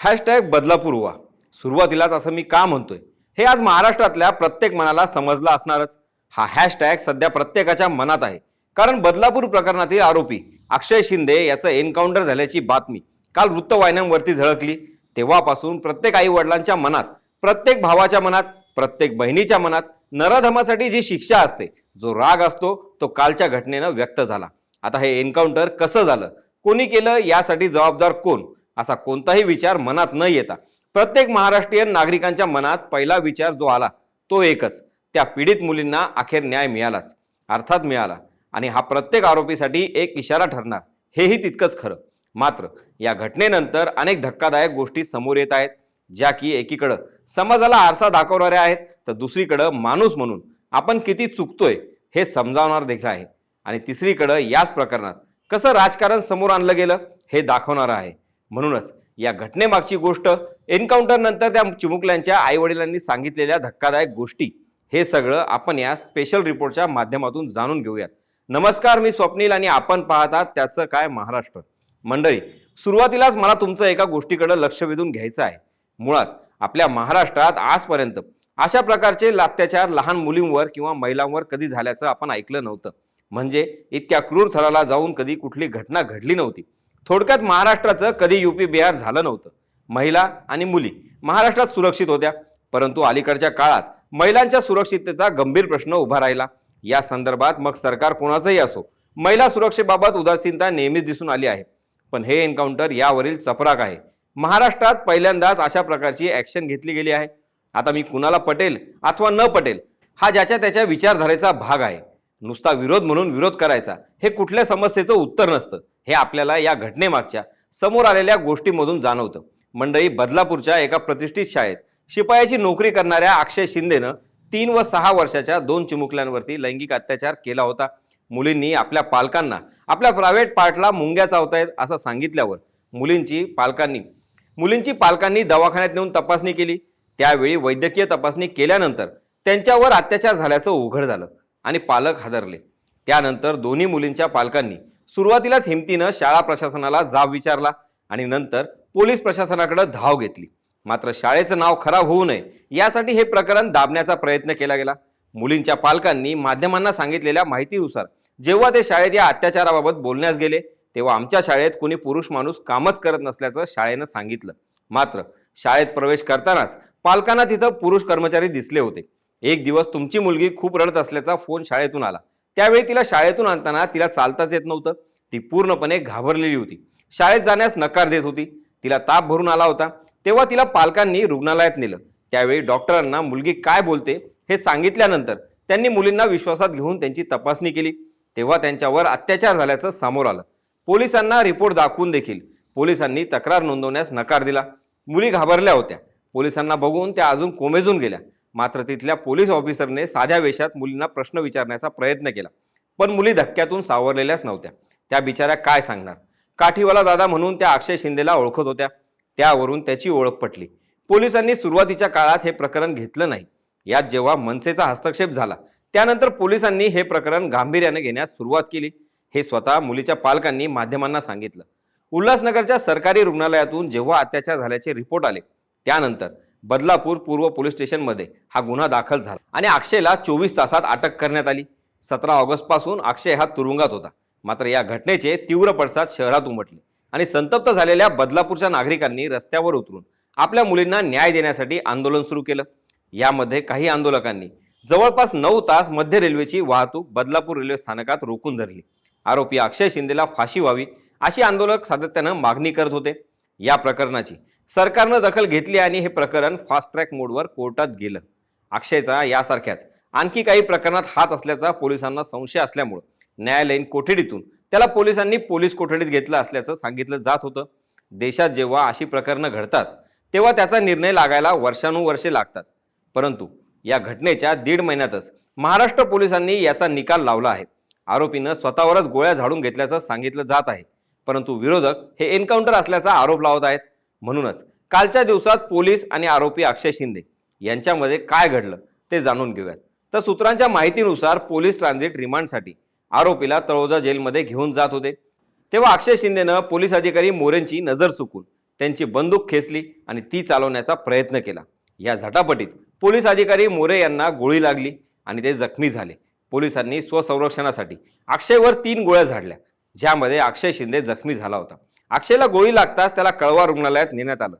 Hashtag Badlapur व्हा सुरुवातीलाच असं मी का म्हणतोय? हे आज महाराष्ट्रातल्या प्रत्येक मनाला समजलं असणारच. हा हॅशटॅग सध्या प्रत्येकाच्या मनात आहे. कारण बदलापूर प्रकरणातील आरोपी अक्षय शिंदे याचं एन्काउंटर झाल्याची बातमी काल वृत्तवाहिन्यांवरती झळकली. तेव्हापासून प्रत्येक आई वडिलांच्या मनात प्रत्येक भावाच्या मनात प्रत्येक बहिणीच्या मनात नराधमासाठी जी शिक्षा असते जो राग असतो तो कालच्या घटनेनं व्यक्त झाला. आता हे एन्काउंटर कसं झालं? कोणी केलं? यासाठी जबाबदार कोण? असा कोणताही विचार मनात न येता. प्रत्येक महाराष्ट्रीयन नागरिकांच्या मनात पहिला विचार जो आला तो एकच. त्या पीडित मुलींना अखेर न्याय मिळालाच. अर्थात मिळाला. आणि हा प्रत्येक आरोपीसाठी एक इशारा ठरणार. हेही तितकंच खरं. मात्र या घटनेनंतर अनेक धक्कादायक गोष्टी समोर येत आहेत ज्या की एकीकडं समाजाला आरसा दाखवणाऱ्या आहेत तर दुसरीकडं माणूस म्हणून. आपण किती चुकतोय हे समजावणार देखील आहे. आणि तिसरीकडं याच प्रकरणात कसं राजकारण समोर आणलं गेलं हे दाखवणारं आहे. म्हणूनच या घटनेमागची गोष्ट एन्काउंटर नंतर त्या चिमुकल्यांच्या आईवडिलांनी सांगितलेल्या धक्कादायक गोष्टी हे सगळं आपण या स्पेशल रिपोर्टच्या माध्यमातून जाणून घेऊयात. नमस्कार मी स्वप्नील आणि आपण पाहतात त्याचं काय महाराष्ट्र. मंडळी सुरुवातीलाच मला तुमचं एका गोष्टीकडे लक्ष वेधून घ्यायचं आहे. मुळात आपल्या महाराष्ट्रात आजपर्यंत अशा प्रकारचे अत्याचार लहान मुलींवर किंवा महिलांवर कधी झाल्याचं आपण ऐकलं नव्हतं. म्हणजे इतक्या क्रूर थराला जाऊन कधी कुठली घटना घडली नव्हती. थोडक्यात महाराष्ट्राचं कधी युपी बिहार झालं नव्हतं. महिला आणि मुली महाराष्ट्रात सुरक्षित होत्या परंतु अलीकडच्या काळात महिलांच्या सुरक्षिततेचा गंभीर प्रश्न उभा राहिला. या संदर्भात मग सरकार कोणाचंही असो महिला सुरक्षेबाबत उदासीनता नेहमीच दिसून आली आहे. पण हे एन्काउंटर यावरील चपराक आहे. महाराष्ट्रात पहिल्यांदाच अशा प्रकारची ॲक्शन घेतली गेली आहे. आता मी कुणाला पटेल अथवा न पटेल हा ज्याच्या त्याच्या विचारधारेचा भाग आहे. नुसता विरोध म्हणून विरोध करायचा हे कुठल्या समस्येचं उत्तर नसतं. हे आपल्याला या घटनेमागच्या समोर आलेल्या गोष्टीमधून जाणवतं. मंडळी बदलापूरच्या एका प्रतिष्ठित शाळेत शिपायाची नोकरी करणाऱ्या अक्षय शिंदेनं तीन व सहा वर्षाच्या दोन चिमुकल्यांवरती लैंगिक अत्याचार केला होता. मुलींनी आपल्या पालकांना आपल्या प्रायव्हेट पार्टला मुंग्या चावतायत असं सांगितल्यावर मुलींची पालकांनी मुलींची पालकांनी दवाखान्यात नेऊन तपासणी केली. त्यावेळी वैद्यकीय तपासणी केल्यानंतर त्यांच्यावर अत्याचार झाल्याचं उघड झालं. आणि पालक हादरले. त्यानंतर दोन्ही मुलींच्या पालकांनी सुरुवातीलाच हिमतीनं शाळा प्रशासनाला जाब विचारला आणि नंतर पोलीस प्रशासनाकडे धाव घेतली. मात्र शाळेचं नाव खराब होऊ नये यासाठी हे प्रकरण दाबण्याचा प्रयत्न केला गेला. मुलींच्या पालकांनी माध्यमांना सांगितलेल्या माहितीनुसार जेव्हा ते शाळेत या अत्याचाराबाबत बोलण्यास गेले तेव्हा आमच्या शाळेत कोणी पुरुष माणूस कामच करत नसल्याचं शाळेनं सांगितलं. मात्र शाळेत प्रवेश करतानाच पालकांना तिथं पुरुष कर्मचारी दिसले होते. एक दिवस तुमची मुलगी खूप रडत असल्याचा फोन शाळेतून आला. त्यावेळी तिला शाळेतून आणताना तिला चालताच येत नव्हतं. ती पूर्णपणे घाबरलेली होती. शाळेत जाण्यास नकार देत होती. तिला ताप भरून आला होता. तेव्हा तिला पालकांनी रुग्णालयात नेलं. त्यावेळी डॉक्टरांना मुलगी काय बोलते हे सांगितल्यानंतर त्यांनी मुलींना विश्वासात घेऊन त्यांची तपासणी केली. तेव्हा त्यांच्यावर अत्याचार झाल्याचं समोर आलं. पोलिसांना रिपोर्ट दाखवून देखील पोलिसांनी तक्रार नोंदवण्यास नकार दिला. मुली घाबरल्या होत्या. पोलिसांना बघून त्या अजून कोमेजून गेल्या. मात्र तिथल्या पोलीस ऑफिसरने साध्या वेशात मुलींना प्रश्न विचारण्याचा प्रयत्न केला. पण मुली धक्क्यातून सावरलेल्याच नव्हत्या. त्या बिचाऱ्या काय सांगणार? काठीवाला दादा म्हणून त्या अक्षय शिंदेला ओळखत होत्या. त्यावरून त्याची ओळख पटली. पोलिसांनी सुरुवातीच्या काळात हे प्रकरण घेतलं नाही. यात जेव्हा मनसेचा हस्तक्षेप झाला त्यानंतर पोलिसांनी हे प्रकरण गांभीर्याने घेण्यास सुरुवात केली. हे स्वतः मुलीच्या पालकांनी माध्यमांना सांगितलं. उल्हासनगरच्या सरकारी रुग्णालयातून जेव्हा अत्याचार झाल्याचे रिपोर्ट आले त्यानंतर बदलापूर पूर्व पोलीस स्टेशनमध्ये हा गुन्हा दाखल झाला. आणि अक्षयला चोवीस तासात अटक करण्यात आली. सतरा ऑगस्टपासून अक्षय हा तुरुंगात होता. मात्र या घटनेचे तीव्र पडसाद शहरात उमटले आणि संतप्त झालेल्या बदलापूरच्या नागरिकांनी रस्त्यावर उतरून आपल्या मुलींना न्याय देण्यासाठी आंदोलन सुरू केलं. यामध्ये काही आंदोलकांनी जवळपास नऊ तास मध्य रेल्वेची वाहतूक बदलापूर रेल्वे स्थानकात रोखून धरली. आरोपी अक्षय शिंदेला फाशी व्हावी अशी आंदोलक सातत्यानं मागणी करत होते. या प्रकरणाची सरकारनं दखल घेतली आणि हे प्रकरण फास्ट ट्रॅक मोडवर कोर्टात गेलं. अक्षयचा यासारख्याच. आणखी काही प्रकरणात हात असल्याचा पोलिसांना संशय असल्यामुळं न्यायालयीन कोठडीतून त्याला पोलिसांनी पोलीस कोठडीत घेतलं असल्याचं सांगितलं जात होतं. देशात जेव्हा अशी प्रकरणं घडतात तेव्हा त्याचा निर्णय लागायला वर्षानुवर्षे लागतात. परंतु या घटनेच्या दीड महिन्यातच महाराष्ट्र पोलिसांनी याचा निकाल लावला आहे. आरोपीनं स्वतःवरच गोळ्या झाडून घेतल्याचं सांगितलं जात आहे. परंतु विरोधक हे एन्काउंटर असल्याचा आरोप लावत आहेत. म्हणूनच कालच्या दिवसात पोलीस आणि आरोपी अक्षय शिंदे यांच्यामध्ये काय घडलं ते जाणून घेऊयात. तर सूत्रांच्या माहितीनुसार पोलीस ट्रान्झिट रिमांडसाठी आरोपीला तळोजा जेलमध्ये घेऊन जात होते. तेव्हा अक्षय शिंदेनं पोलीस अधिकारी मोरेंची नजर चुकून त्यांची बंदूक खेचली आणि ती चालवण्याचा प्रयत्न केला. या झटापटीत पोलीस अधिकारी मोरे यांना गोळी लागली आणि ते जखमी झाले. पोलिसांनी स्वसंरक्षणासाठी अक्षयवर तीन गोळ्या झाडल्या ज्यामध्ये अक्षय शिंदे जखमी झाला होता. अक्षयला गोळी लागताच त्याला कळवा रुग्णालयात नेण्यात आलं.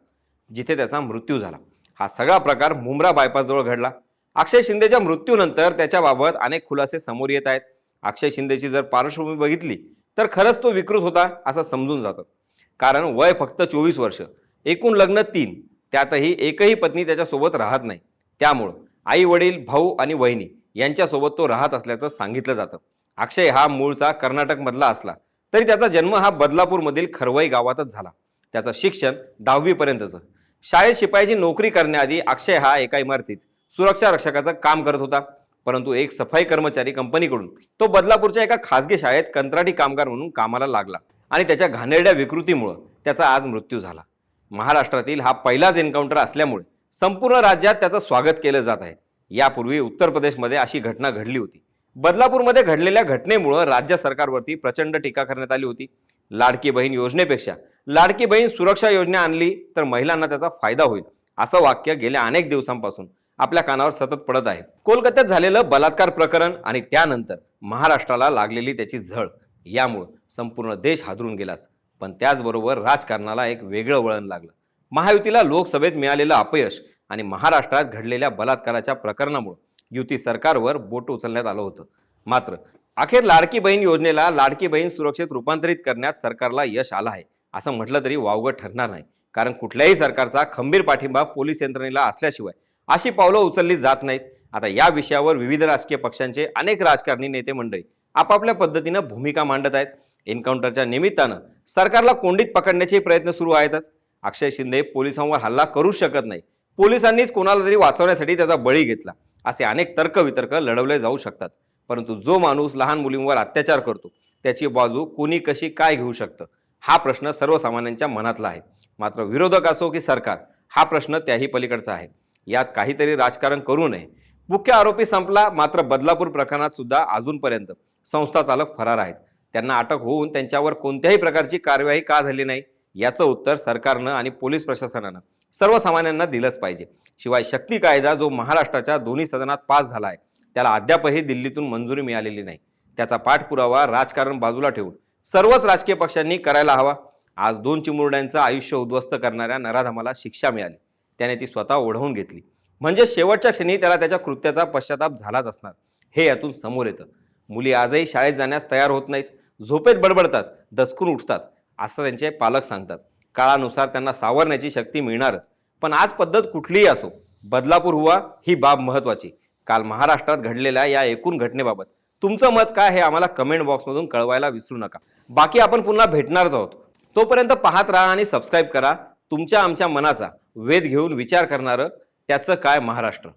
जिथे त्याचा मृत्यू झाला. हा सगळा प्रकार मुंब्रा बायपासजवळ घडला. अक्षय शिंदेच्या मृत्यूनंतर त्याच्याबाबत अनेक खुलासे समोर येत आहेत. अक्षय शिंदेची जर पार्श्वभूमी बघितली तर खरंच तो विकृत होता असं समजून जातं. कारण वय फक्त चोवीस वर्ष एकूण लग्न तीन त्यातही एकही पत्नी त्याच्यासोबत राहत नाही. त्यामुळं आई वडील भाऊ आणि वहिनी यांच्यासोबत तो राहत असल्याचं सांगितलं जातं. अक्षय हा मूळचा कर्नाटकमधला असला. तरी त्याचा जन्म हा बदलापूरमधील खरवई गावातच झाला. त्याचं शिक्षण दहावीपर्यंतचं. शाळेत शिपायाची नोकरी करण्याआधी अक्षय हा एका इमारतीत सुरक्षा रक्षकाचं काम करत होता. परंतु एक सफाई कर्मचारी कंपनीकडून तो बदलापूरच्या एका खासगी शाळेत कंत्राटी कामगार म्हणून कामाला लागला आणि त्याच्या घाणेरड्या विकृतीमुळं त्याचा आज मृत्यू झाला. महाराष्ट्रातील हा पहिलाच एन्काउंटर असल्यामुळे संपूर्ण राज्यात त्याचं स्वागत केलं जात आहे. यापूर्वी उत्तर प्रदेशमध्ये अशी घटना घडली होती. बदलापूरमध्ये घडलेल्या घटनेमुळं राज्य सरकारवरती प्रचंड टीका करण्यात आली होती. लाडकी बहीण योजनेपेक्षा लाडकी बहीण सुरक्षा योजना आणली तर महिलांना त्याचा फायदा होईल असं वाक्य गेल्या अनेक दिवसांपासून आपल्या कानावर सतत पडत आहे. कोलकात्यात झालेलं बलात्कार प्रकरण आणि त्यानंतर महाराष्ट्राला लागलेली त्याची झळ यामुळं संपूर्ण देश हादरून गेलाच. पण त्याचबरोबर राजकारणाला एक वेगळं वळण लागलं. महायुतीला लोकसभेत मिळालेलं अपयश आणि महाराष्ट्रात घडलेल्या बलात्काराच्या प्रकरणामुळे युती सरकारवर बोट उचलण्यात आलं होतं. मात्र अखेर लाडकी बहीण योजनेला लाडकी बहीण सुरक्षेत रूपांतरित करण्यात सरकारला यश आलं आहे असं म्हटलं तरी वावगं ठरणार नाही. कारण कुठल्याही सरकारचा खंबीर पाठिंबा पोलीस यंत्रणेला असल्याशिवाय अशी पावलं उचलली जात नाहीत. आता या विषयावर विविध राजकीय पक्षांचे अनेक राजकारणी नेते मंडळी आपापल्या पद्धतीनं भूमिका मांडत आहेत. एन्काउंटरच्या निमित्तानं सरकारला कोंडीत पकडण्याचे प्रयत्न सुरू आहेतच. अक्षय शिंदे पोलिसांवर हल्ला करू शकत नाही. पोलिसांनीच कोणाला तरी वाचवण्यासाठी त्याचा बळी घेतला. असे अनेक तर्कवितर्क लढवले जाऊ शकतात. परंतु जो माणूस लहान मुलींवर अत्याचार करतो त्याची बाजू कोणी कशी काय घेऊ शकतं? हा प्रश्न सर्वसामान्यांच्या मनातला आहे. मात्र विरोधक असो की सरकार हा प्रश्न त्याही पलीकडचा आहे. यात काहीतरी राजकारण करू नये. मुख्य आरोपी संपला मात्र बदलापूर प्रकरणात सुद्धा अजूनपर्यंत संस्था चालक फरार आहेत. त्यांना अटक होऊन त्यांच्यावर कोणत्याही प्रकारची कार्यवाही का झाली नाही याचं उत्तर सरकारनं आणि पोलीस प्रशासनानं सर्वसामान्यांना दिलंच पाहिजे. शिवाय शक्ती कायदा जो महाराष्ट्राच्या दोन्ही सदनात पास झाला आहे त्याला अद्यापही दिल्लीतून मंजुरी मिळालेली नाही. त्याचा पाठपुरावा राजकारण बाजूला ठेवून सर्वच राजकीय पक्षांनी करायला हवा. आज दोन चिमुरड्यांचं आयुष्य उद्ध्वस्त करणाऱ्या नराधमाला शिक्षा मिळाली. त्याने ती स्वतः ओढवून घेतली. म्हणजे शेवटच्या क्षणी त्याला त्याच्या कृत्याचा पश्चाताप झालाच असणार. हे यातून समोर येतं. मुली आजही शाळेत जाण्यास तयार होत नाहीत. झोपेत बडबडतात दचकून उठतात असं त्यांचे पालक सांगतात. काळानुसार त्यांना सावरण्याची शक्ती मिळणारच. पण आज पद्धत कुठलीही असो बदलापूर हुवा ही बाब महत्वाची. काल महाराष्ट्रात घडलेल्या या एकूण घटनेबाबत तुमचं मत काय हे आम्हाला कमेंट बॉक्समधून कळवायला विसरू नका. बाकी आपण पुन्हा भेटणारच आहोत. तोपर्यंत पाहत राहा आणि सबस्क्राईब करा. तुमच्या आमच्या मनाचा वेध घेऊन विचार करणारं त्याचं काय महाराष्ट्र.